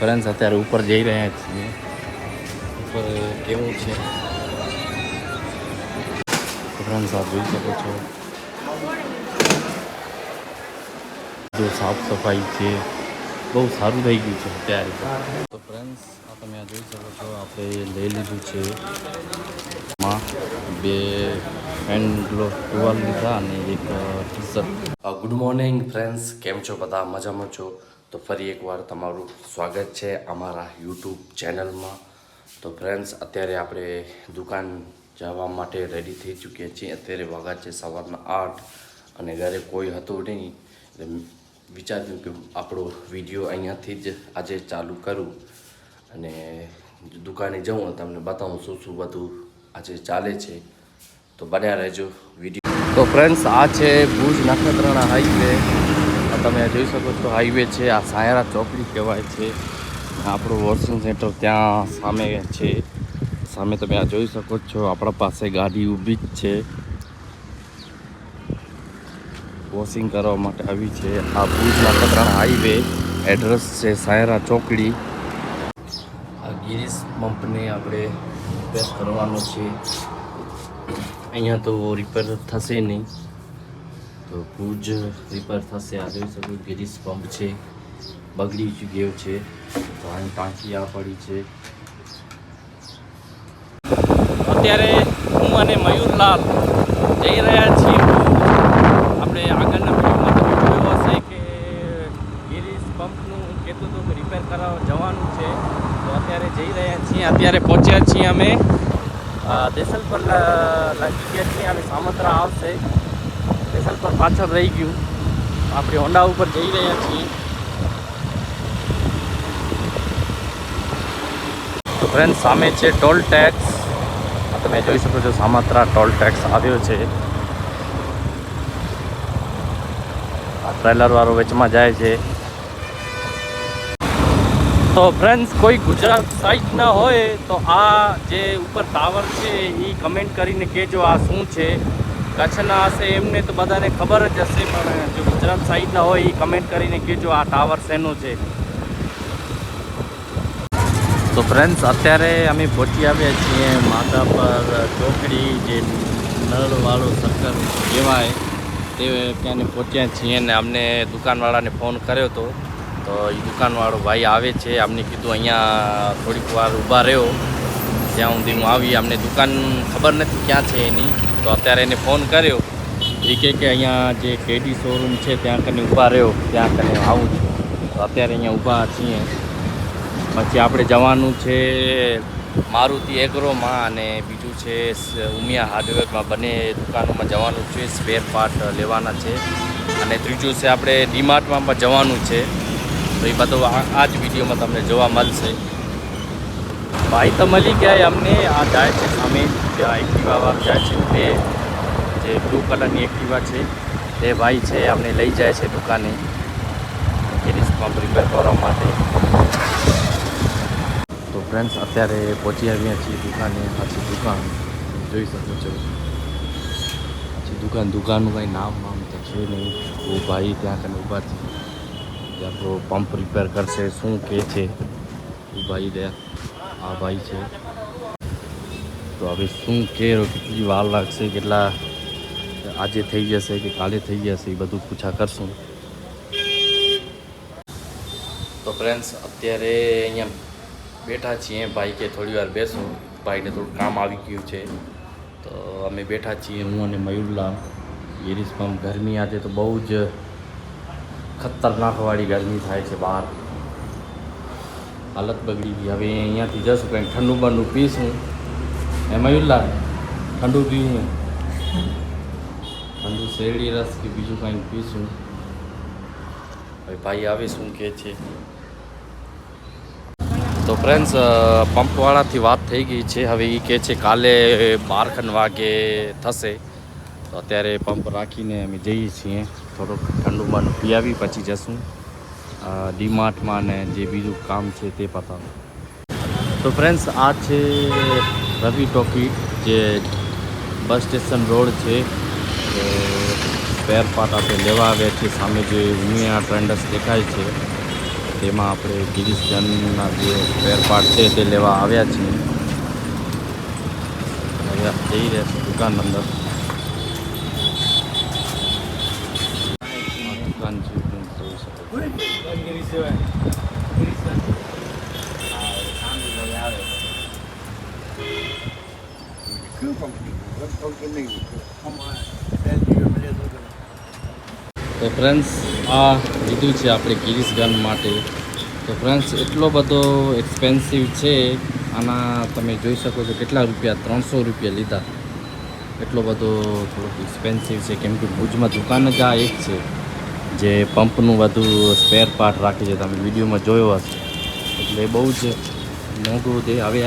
Friends અત્યારે ઉપર જઈ રહ્યા છીએ ઉપર કેવું છે ફ્રેન્ડ્સ આપ જોઈ શકો છો જો સાફ સફાઈ છે બહુ સારું થઈ ગયું છે અત્યારે તો ફ્રેન્ડ્સ આ તમે આ જોઈ શકો છો આપણે લઈ લીધું છે બે હેન્ડ ગ્લોવ ટુવાલ લીધા અને એક T shirt good morning friends કેમ છો બધા મજામાં છો તો ફરી એકવાર તમારું સ્વાગત છે અમારા યુટ્યુબ ચેનલમાં. તો ફ્રેન્ડ્સ અત્યારે આપણે દુકાન જવા માટે રેડી થઈ ચૂક્યા છીએ. અત્યારે વાગા છે સવારના આઠ અને ઘરે કોઈ હતું નહીં. એટલે વિચાર્યું કે આપણો વીડિયો અહીંયાથી જ આજે ચાલુ કરું અને દુકાને જઉં તમને બતાવું શું શું બધું આજે ચાલે છે. તો બન્યા રહેજો વીડિયો. તો ફ્રેન્ડ્સ આ છે ભુજ નખત્રાણા હાઈવે તમે જોઈ શકો છો હાઈવે છે, આ સાયરા ચોકડી કહેવાય છે. આપણું વોશિંગ સેન્ટર ત્યાં સામે છે. સામે તમે આ જોઈ શકો છો, આપણા પાસે ગાડી ઊભી જ છે. વોશિંગ કરવા માટે આવી છે. આ ભુજના નખત્રાણા હાઈવે એડ્રેસ છે, સાયરા ચોકડી. આ ગિરીશ પંપને આપણે રિપેર કરવાનો છે. અહીંયા તો રિપેર થશે નહીં. તો ભુજ રિપેર થશે. આ જોઈ શકો ગિરીશ પંપ છે. બગડી ગયો છે. તો અહીં ટાંકી આ પડી છે. અત્યારે હું અને મયુરલાલ જઈ રહ્યા છીએ. આપણે આગળના વિડીયોમાં તમે જોયું હશે કે ગિરીશ પંપનું કહેતું હતું રિપેર કરાવવા જવાનું છે. તો અત્યારે જઈ રહ્યા છીએ. અત્યારે પહોંચ્યા છીએ અમે. દેસલ પર લાગી ગયા છીએ. અને સામત્રા આવશે. પર પાછળ રહી ગયું. આપણે હોન્ડા ઉપર જઈ રહ્યા છીએ. તો ફ્રેન્ડ સામે છે ટોલ ટેક્સ. તમે જોઈ શકો છો, સામાત્રા ટોલ ટેક્સ આવ્યો છે. આ ટ્રેલર વાળો વેચમાં જાય છે. તો ફ્રેન્ડ્સ કોઈ ગુજરાત સાઈડ ના હોય, તો આ જે ઉપર ટાવર છે એ કમેન્ટ કરીને કહેજો આ શું છે. કચ્છના હશે એમને તો બધાને ખબર જ હશે, પણ જો ગુજરાત સાઈડના હોય એ કમેન્ટ કરીને કહેજો આ ટાવર શેનો છે. તો ફ્રેન્ડ્સ અત્યારે અમે પહોંચી આવ્યા છીએ માધા પર ચોકડી, જે નળવાળો સર્કલ કહેવાય, તે ત્યાંને પહોંચ્યા છીએ ને અમને દુકાનવાળાને ફોન કર્યો હતો તો એ દુકાનવાળો ભાઈ આવે છે, અમને કીધું અહીંયા થોડીક વાર ઊભા રહ્યો. જ્યાં સુધી હું આવી, અમને દુકાન ખબર નથી ક્યાં છે એની. તો અત્યારે એને ફોન કર્યો. એ કહે કે અહીંયા જે કેડી શોરૂમ છે, ત્યાં કને ઊભા રહ્યો. ત્યાં કને આવું છું. તો અત્યારે અહીંયા ઊભા છીએ. પછી આપણે જવાનું છે મારુતિ એગ્રોમાં અને બીજું છે ઉમિયા હાર્ડવેરમાં બંને દુકાનોમાં જવાનું છે. સ્પેર પાર્ટ લેવાના છે. અને ત્રીજું છે આપણે ડીમાર્ટમાં પણ જવાનું છે. તો એ બધું આ જ વિડીયોમાં તમને જોવા મળશે. ભાઈ મળી ગયા અમને આ જાય છે સામે ત્યાં એક્ટિવા જાય છે તે. જે બ્લુ કલરની એક્ટિવા છે તે ભાઈ છે અમને લઈ જાય છે દુકાને. ગિરીશ પ્રિપેર રિપેર કરવા માટે. તો ફ્રેન્ડ્સ અત્યારે પહોંચી આવ્યા છીએ દુકાને. પાછી દુકાન જોઈ શકો છો. પછી દુકાન, દુકાનનું કંઈ નામ વામ તો છે નહીં. તો ભાઈ ત્યાં કને ઊભા છે. આપણો પંપ રિપેર કરશે. શું કે છે? ભાઈ રહ્યા. આ ભાઈ છે. તો હવે શું કે કેટલી વાર લાગશે, કેટલા આજે થઈ જશે કે કાલે થઈ જશે, એ બધું પૂછા કરશું. તો ફ્રેન્ડ્સ અત્યારે અહીંયા બેઠા છીએ ભાઈ કે થોડી વાર બેસું. ભાઈને થોડું કામ આવી ગયું છે. તો અમે બેઠા છીએ હું અને મયુરલા. પણ ગરમી આજે તો બહુ જ ખતરનાકવાળી ગરમી થાય છે બહાર. હાલત બગડી ગઈ. હવે અહીંયાથી જશું, કંઈક ઠંડુ બંડુ પીશું. એ લાગે. ઠંડુ પીવું. ઠંડુ શેરડી રસ કે બીજું કંઈક પીશું. હવે ભાઈ આવે શું કહે છે. તો ફ્રેન્ડ્સ પંપવાળાથી વાત થઈ ગઈ છે. હવે એ કહે છે કાલે બારખન વાગે થશે. તો અત્યારે પંપ રાખીને અમે જઈએ છીએ. થોડુંક ઠંડુ બાંડુ પીવી પછી જશું. ડીમાર્ટમાં ને જે બીજું કામ છે તે પતાવો. તો ફ્રેન્ડ્સ આ છે રવિ ટોકી જે બસ સ્ટેશન રોડ છે. પાર્ટ આપણે લેવા આવ્યા છીએ. સામે જે ઉમિયા ટ્રેન્ડર્સ દેખાય છે, તેમાં આપણે ગિરીશ ગનના જે સ્પેર પાર્ટ છે તે લેવા આવ્યા છીએ. હવે જઈ રહ્યા છે દુકાન અંદર. તો ફ્રેન્ડ્સ, આ લીધું છે આપણે ગિરીશ ગન માટે. તો ફ્રેન્ડ્સ, એટલો બધો એક્સપેન્સિવ છે, આના તમે જોઈ શકો છો કેટલા રૂપિયા, ત્રણસો રૂપિયા લીધા. એટલો બધો થોડોક એક્સપેન્સિવ છે, કેમ કે ભુજમાં દુકાન જ આ એક છે, જે પંપનું બધું સ્પેર પાર્ટ રાખે છે. તમે વિડીયોમાં જોયો હશે. એટલે બહુ જ મોંઘું તે હવે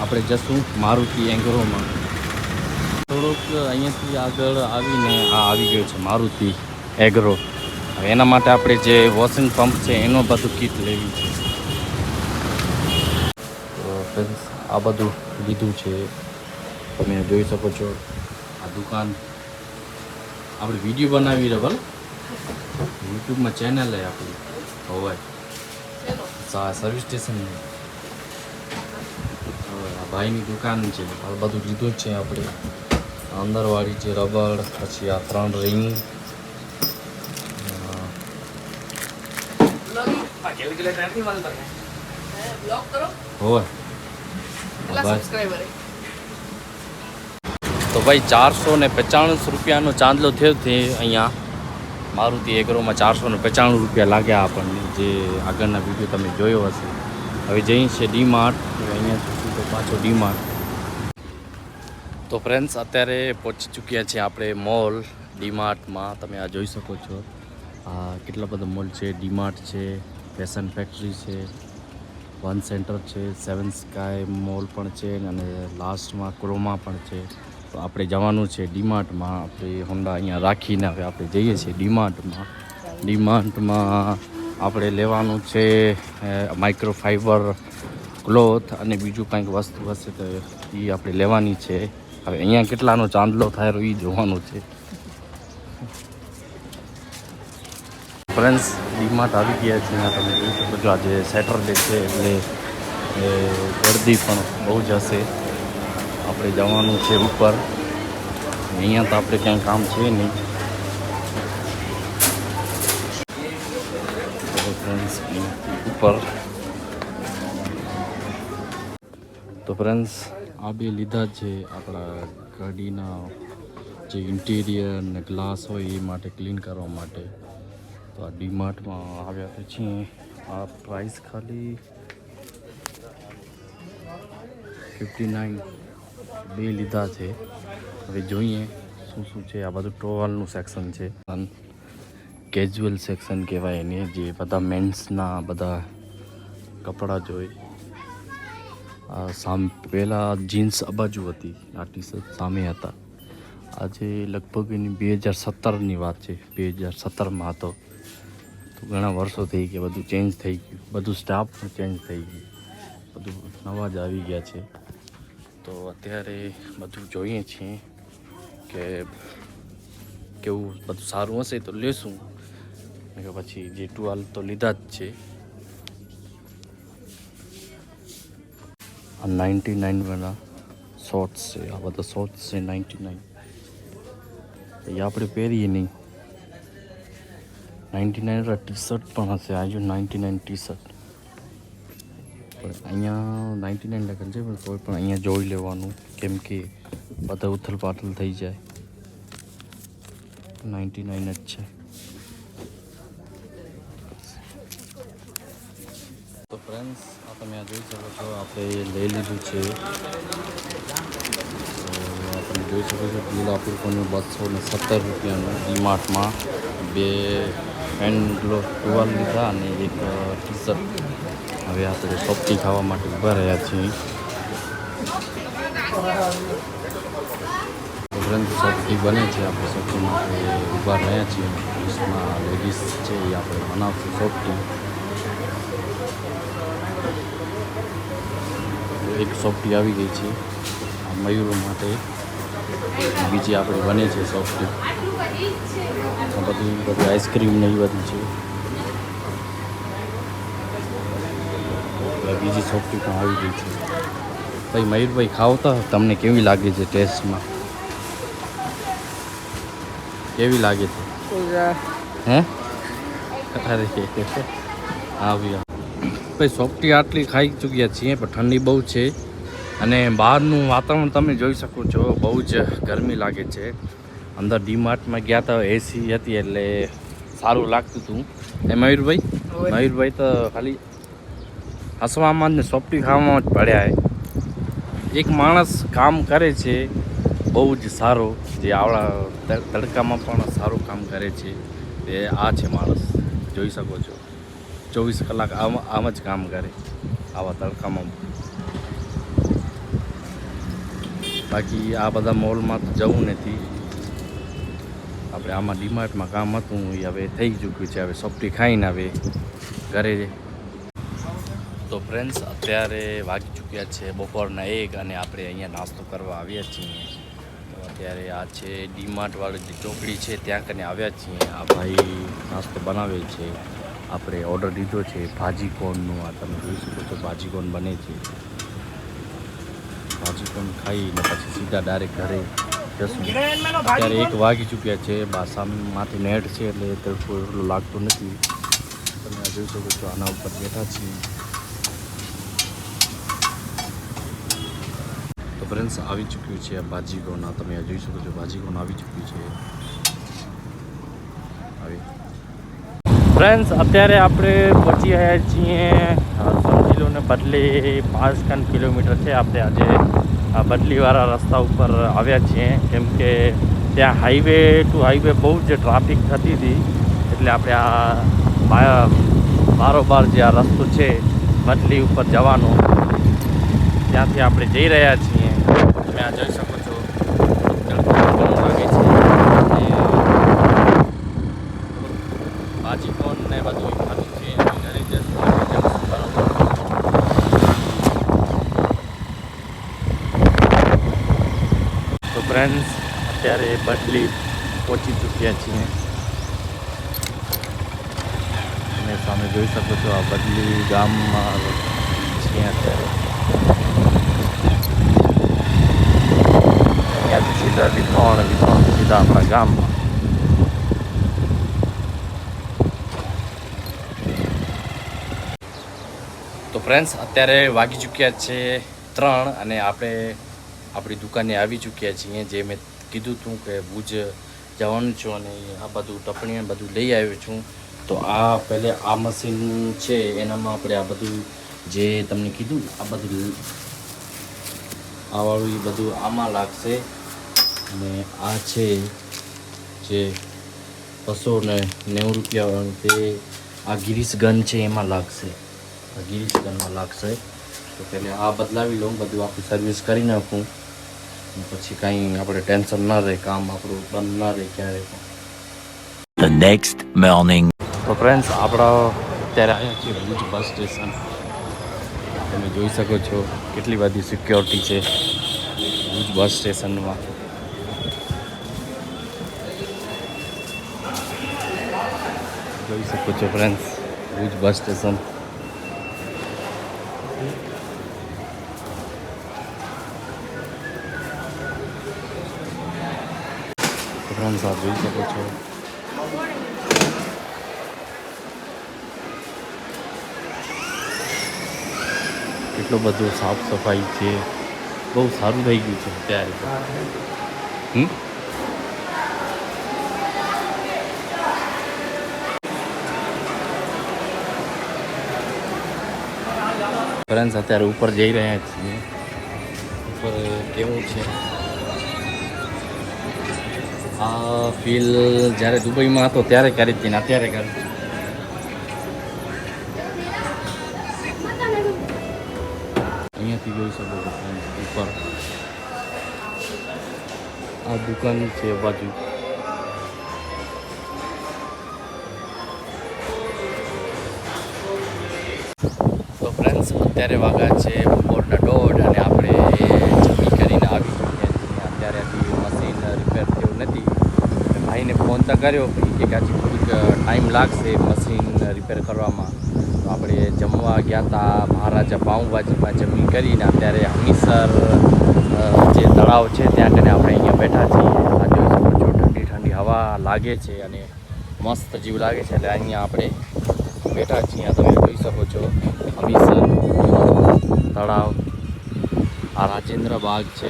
આપણે જશું મારુતિ એંગ્રોમાં. થોડુંક અહીંયાથી આગળ આવીને આ આવી ગયો છે મારુતિ એગ્રો હવે એના માટે આપણે જે વોશિંગ પંપ છે એનો બધું કીટ લેવી છે. તો આ બધું લીધું છે. તમે જોઈ શકો છો આ દુકાન. આપણે વીડિયો બનાવી રહે યુટ્યુબમાં ચેનલ છે આપણી. હવે. સર્વિસ સ્ટેશન ભાઈની દુકાન છે. આ બધું લીધું જ છે આપણે. અંદરવાળી છે રબડ પછી આ ત્રણ રિંગ. તો ભાઈ ચારસો ને પચાણું રૂપિયાનો ચાંદલો થયો તે અહીંયા. મારુતિ એગ્રોમાં ચારસો ને પચાણું રૂપિયા લાગ્યા આપણને. જે આગળના વીડિયો તમે જોયો હશે. હવે જઈ છે ડી માર્ટ અહીંયા તો પાછો ડીમાર્ટ. તો ફ્રેન્ડ્સ અત્યારે પહોંચી ચૂક્યા છીએ આપણે મોલ ડીમાર્ટમાં તમે આ જોઈ શકો છો. આ કેટલા બધા મોલ છે. ડીમાર્ટ છે ફેશન ફેક્ટરી છે વન સેન્ટર છે સેવન સ્કાય મોલ પણ છે અને લાસ્ટમાં ક્રોમા પણ છે. તો આપણે જવાનું છે ડીમાર્ટમાં આપણે હોન્ડા અહીંયા રાખીને હવે આપણે જઈએ છીએ ડીમાર્ટમાં ડીમાર્ટમાં આપણે લેવાનું છે માઇક્રોફાઈબર ક્લોથ અને બીજું કંઈક વસ્તુ હશે તો એ આપણે લેવાની છે. હવે અહીંયા કેટલાનો ચાંદલો થાય એ જોવાનું છે. ફ્રેન્ડ્સ ડીમાર્ટ આવી ગયા છે અહીંયા તમે જોઈ શકો છો, આજે સેટરડે છે એટલે ગરદી પણ બહુ જ હશે. આપણે જવાનું છે ઉપર. અહીંયા તો આપણે ક્યાંય કામ છે નહીં. ફ્રેન્ડ્સ ઉપર. તો ફ્રેન્ડ્સ આ બે લીધા છે. આપણા ગાડીના જે ઇન્ટિરિયર ને ગ્લાસ હોય એ માટે ક્લીન કરવા માટે. તો આ ડીમાર્ટમાં આવ્યા પછી આ પ્રાઇસ ખાલી ફિફ્ટી નાઇન બે લીધા છે. હવે જોઈએ શું શું છે. આ બધું ટોવલનું સેક્શન છે. કેઝ્યુઅલ સેક્શન કહેવાય એને, જે બધા મેન્સના બધા કપડાં જોઈ આ સામ, પહેલાં જીન્સ આ બાજુ હતી, આ ટી શર્ટ સામે હતા. આજે લગભગ એની બે હજાર સત્તરની વાત છે, બે હજાર સત્તરમાં હતો. તો ઘણા વર્ષો થઈ ગયા, બધું ચેન્જ થઈ ગયું, બધું સ્ટાફ પણ ચેન્જ થઈ ગયું. બધું નવા જ આવી ગયા છે. તો અત્યારે બધું જોઈએ છીએ કે કેવું બધું સારું હશે તો લેશું. કે પછી જે ટુવાલ તો લીધા જ છે. આ નાઇન્ટી નાઇનવાળા શોર્ટ્સ છે. આ બધા શોર્ટ્સ છે નાઇન્ટી નાઇન એ આપણે પહેરીએ નહીં. નાઇન્ટી નાઇનવાળા ટી શર્ટ પણ હશે. આજુ નાઇન્ટી નાઇન ટી શર્ટ પણ અહીંયા નાઇન્ટી નાઇન લખેલ છે, પણ કોઈ પણ અહીંયા જોઈ લેવાનું કેમ કે બધા ઉથલ પાથલ થઈ જાય. નાઇન્ટી નાઇન જ છે. તો ફ્રેન્ડ્સ આ તમે આ જોઈ શકો છો, આપણે લઈ લીધું છે. આપણે જોઈ શકો છો ગુલાબપુર પણ બસો ને સત્તર રૂપિયાનું. ડીમાર્ટમાં બે હેન્ડ ગ્લોવ ટુવાલ લીધા અને એક ટી શર્ટ હવે આપણે સોપટી ખાવા માટે ઊભા રહ્યા છીએ. ફ્રેન્ડ સોપટી બને છે, આપણે સોપટી માટે ઊભા રહ્યા છીએ. ડિશમાં લેડીઝ છે, એ આપણે બનાવશું સોપટી એક સોફ્ટી આવી ગઈ છે. આ મયુરો માટે બીજી આપણે બને છે સોફ્ટી. બધી બધી આઈસ્ક્રીમ ને એ બધી છે. બીજી સોફ્ટી પણ આવી ગઈ છે. ભાઈ મયુરભાઈ ખાઓ તો તમને કેવી લાગે છે ટેસ્ટમાં? કેવી લાગે છે? હે? અરે હા ભૈયા ભાઈ સોફ્ટી આટલી ખાઈ ચૂક્યા છીએ પણ ઠંડી બહુ છે. અને બહારનું વાતાવરણ તમે જોઈ શકો છો બહુ જ ગરમી લાગે છે. અંદર ડીમાર્ટમાં ગયા હતા એસી હતી એટલે સારું લાગતું હતું. એ મયુરભાઈ? મયુરભાઈ તો ખાલી હસવામાં જ ને સોફ્ટી ખાવામાં જ પડ્યા એક માણસ કામ કરે છે બહુ જ સારો. જે આવડા તડકામાં પણ સારું કામ કરે છે. એ આ છે માણસ જોઈ શકો છો. ચોવીસ કલાક આમ આમ જ કામ કરે, આવા તડકામાં. બાકી આ બધા મોલમાં તો જવું નથી. આપણે આમાં ડીમાર્ટમાં કામ હતું, એ હવે થઈ ચૂક્યું છે, હવે સોફ્ટી ખાઈને હવે ઘરે તો ફ્રેન્ડ્સ અત્યારે વાગી ચૂક્યા છે બપોરના એક અને આપણે અહીંયા નાસ્તો કરવા આવ્યા છીએ. તો અત્યારે આ છે ડીમાર્ટવાળી જે ચોકડી છે, ત્યાં કને આવ્યા છીએ. આ ભાઈ નાસ્તો બનાવે છે. આપણે ઓર્ડર દીધો છે ભાજી કોનનું આ તમે જોઈ શકો છો ભાજી કોન બને છે. ભાજી કોન ખાઈને પછી સીધા ડાયરેક્ટ ઘરે જશું. અત્યારે એક વાગી ચૂક્યા છે બાસામાંથી નેટ છે એટલે તડકો એટલો લાગતો નથી. તમે આ જોઈ શકો છો, આના ઉપર બેઠા છીએ. તો ફ્રેન્ડ્સ આવી ચૂક્યું છે આ ભાજીકોન આ તમે આ જોઈ શકો છો ભાજીકોન આવી ચૂક્યું છે આવી ફ્રેન્ડ્સ અત્યારે આપણે પહોંચી રહ્યા છીએ સમજી લો ને બદલી પાંચ ખન કિલોમીટર છે. આપણે આજે બદલીવાળા રસ્તા ઉપર આવ્યા છીએ. કેમ કે ત્યાં હાઈવે ટુ હાઈવે બહુ જ ટ્રાફિક થતી હતી. એટલે આપણે આ બારોબાર જે આ રસ્તો છે, બદલી ઉપર જવાનો. ત્યાંથી આપણે જઈ રહ્યા છીએ. તમે આ જોઈ શકો છો તડકો ઘણો લાગે છે અને ભાજી કોણ ને બધું ખાધું છે અને ઘરે જશું ઘરે જશું બરાબર તો ફ્રેન્ડ્સ અત્યારે બદલી પહોંચી ચૂક્યા છીએ. તમે સામે જોઈ શકો છો આ બદલી ગામમાં છીએ અત્યારે. સીધા વિતરણ વિતરણ સીધા આપણા ગામમાં. તો ફ્રેન્ડ્સ અત્યારે વાગી ચૂક્યા છે ત્રણ અને આપણે આપણી દુકાને આવી ચૂક્યા છીએ, જે મેં કીધું હતું કે ભુજ જવાનું છું અને આ બધું ટપણી બધું લઈ આવ્યો છું. તો આ પહેલે આ મશીન છે, એનામાં આપણે આ બધું જે તમને કીધું, આ બધું આવાળું એ બધું આમાં લાગશે. અને આ છે જે બસો ને નેવું રૂપિયાવાળું તે આ ગિરીશ ગન છે, એમાં લાગશે. આ ગિરીશ ગનમાં લાગશે. તો પહેલે આ બદલાવી લઉં, બધું આખું સર્વિસ કરી નાખું. પછી કાંઈ આપણે ટેન્શન ના રહે કામ આપણું બંધ ના રહે ક્યારે પણ. ધ નેક્સ્ટ મોર્નિંગ તો ફ્રેન્ડ્સ આપણા અત્યારે આવ્યા છીએ ભુજ બસ સ્ટેશન. તમે જોઈ શકો છો કેટલી બધી સિક્યોરિટી છે ભુજ બસ સ્ટેશનમાં. જોઈ શકો છો ફ્રેન્ડ્સ ભુજ બસ સ્ટેશન. આપ જોઈ શકો છો. કેટલો બધો સાફ સફાઈ છે. બહુ સારું થઈ ગયું છે અત્યારે. હમ? ફ્રેન્ડ્સ અત્યારે ઉપર જઈ રહ્યા છીએ. ઉપર કેવું છે? આ ફીલ જ્યારે દુબઈમાં હતો ત્યારે કરી હતી ને અત્યારે કરી. અહીંયાથી જોઈ શકો ઉપર. આ દુકાન છે બાજુ. તો ફ્રેન્ડ્સ અત્યારે વાગ્યા છે બપોરના દોઢ અને આપણે જમી કરીને આવી ચૂક્યા છીએ અત્યારે હજી મશીન રિપેર થયું નથી એટલે ભાઈને ફોન તો કર્યો કે હજી થોડીક ટાઈમ લાગશે મશીન રિપેર કરવામાં. તો આપણે જમવા ગયા હતા મહારાજા પાઉંભાજીમાં જમી કરીને અત્યારે હમીસર જે તળાવ છે ત્યાં કને આપણે અહીંયા બેઠા છીએ. આ દિવસ જો ઠંડી ઠંડી હવા લાગે છે અને મસ્ત જીવ લાગે છે એટલે અહીંયા આપણે બેઠા છીએ. તમે જોઈ શકો છો હમીસર તળાવ. આ રાજેન્દ્ર બાગ છે.